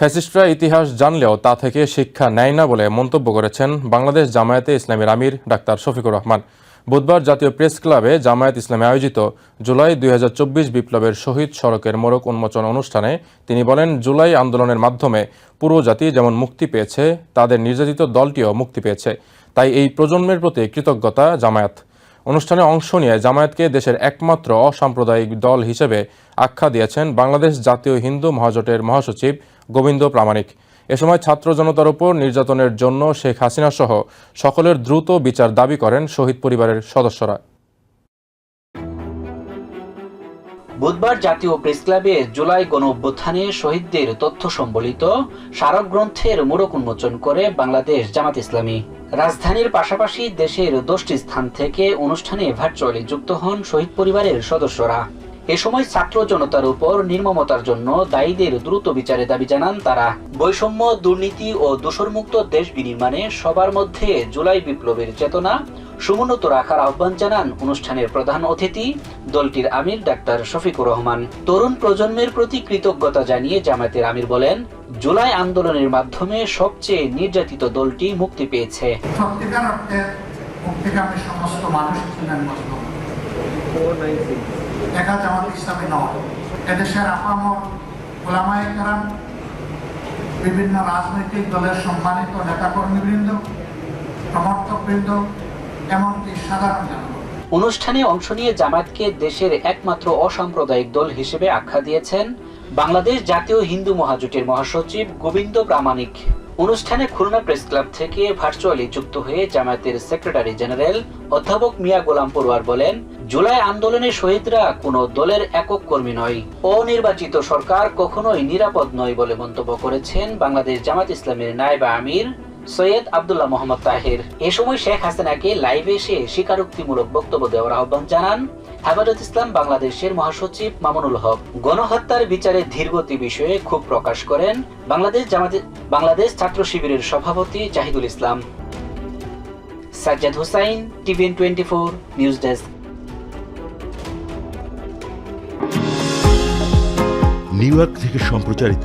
ফ্যাসিস্টরা ইতিহাস জানলেও তা থেকে শিক্ষা নেয় না বলে মন্তব্য করেছেন বাংলাদেশ জামায়াতে ইসলামের আমির ডাক্তার শফিকুর রহমান। বুধবার জাতীয় প্রেস ক্লাবে জামায়াত ইসলামে আয়োজিত জুলাই দুই হাজার চব্বিশ বিপ্লবের শহীদ সড়কের মোড়ক উন্মোচন অনুষ্ঠানে তিনি বলেন, জুলাই আন্দোলনের মাধ্যমে পুরো জাতি যেমন মুক্তি পেয়েছে, তাদের নির্যাতিত দলটিও মুক্তি পেয়েছে। তাই এই প্রজন্মের প্রতি কৃতজ্ঞতা জামায়াত। অনুষ্ঠানে অংশ নিয়ে জামায়াতকে দেশের একমাত্র অসাম্প্রদায়িক দল হিসেবে আখ্যা দিয়েছেন বাংলাদেশ জাতীয় হিন্দু মহাজোটের মহাসচিব গোবিন্দ প্রামাণিক। এ সময় ছাত্র জনতার উপর নির্যাতনের জন্য শেখ হাসিনা সহ সকলের দ্রুত বিচার দাবি করেন শহীদ পরিবারের সদস্যরা। বুধবার জাতীয় প্রেস ক্লাবে জুলাই গণ অভ্যুত্থানে শহীদদের তথ্য সম্বলিত স্মারক গ্রন্থের মোড়ক উন্মোচন করে বাংলাদেশ জামাত ইসলামী। রাজধানীর পাশাপাশি দেশের দশটি স্থান থেকে অনুষ্ঠানে ভার্চুয়ালি যুক্ত হন শহীদ পরিবারের সদস্যরা। এ সময় ছাত্র জনতার উপর নির্মমতার জন্য দায়ীদের দ্রুত বিচারে দাবি জানান তারা। বৈষম্য, দুর্নীতি ও দূষণমুক্ত দেশ বিনির্মাণে সবার মধ্যে জুলাই বিপ্লবের চেতনা সমুন্নত রাখার আহ্বান জানান অনুষ্ঠানের প্রধান অতিথি, দলটির আমির ডাক্তার শফিকুর রহমান। তরুণ প্রজন্মের প্রতি কৃতজ্ঞতা জানিয়ে জামায়াতের আমির বলেন, জুলাই আন্দোলনের মাধ্যমে সবচেয়ে নির্যাতিত দলটি মুক্তি পেয়েছে। বিভিন্ন রাজনৈতিক দলের সম্মানিত নেতাকর্মীবৃন্দ, সমর্থকবৃন্দ এমনকি সাধারণ জনগণ অনুষ্ঠানে অংশ নিয়ে জামায়াতকে দেশের একমাত্র অসাম্প্রদায়িক দল হিসেবে আখ্যা দিয়েছেন বাংলাদেশ জাতীয় হিন্দু মহাজোটের মহাসচিব গোবিন্দ প্রামাণিক। অনুষ্ঠানে খুলনা প্রেস ক্লাব থেকে ভার্চুয়ালি যুক্ত হয়ে জামায়াতের সেক্রেটারি জেনারেল অধ্যাপক মিয়া গোলাম পড়ুয়ার বলেন, জুলাই আন্দোলনের শহীদরা কোনো দলের একক কর্মী নয়। অনির্বাচিত সরকার কখনোই নিরাপদ নয় বলে মন্তব্য করেছেন বাংলাদেশ জামাত ইসলামের নায়েবা আমির। সৈয়দ আব্দুল্লাহ মোহাম্মদ তাহের। এ সময় শেখ হাসিনাকে লাইভে এসে স্বীকারোক্তিমূলক বক্তব্য দেওয়ার আহ্বান জানান হেফাজত ইসলাম বাংলাদেশের মহাসচিব মামুনুল হক। গণহত্যার বিচারে ধীরগতি বিষয়ে ক্ষোভ প্রকাশ করেন বাংলাদেশ বাংলাদেশ ছাত্র শিবিরের সভাপতি Zahidul Islam. Sajjad Hussain, TVN twenty four news desk. New York থেকে সম্প্রচারিত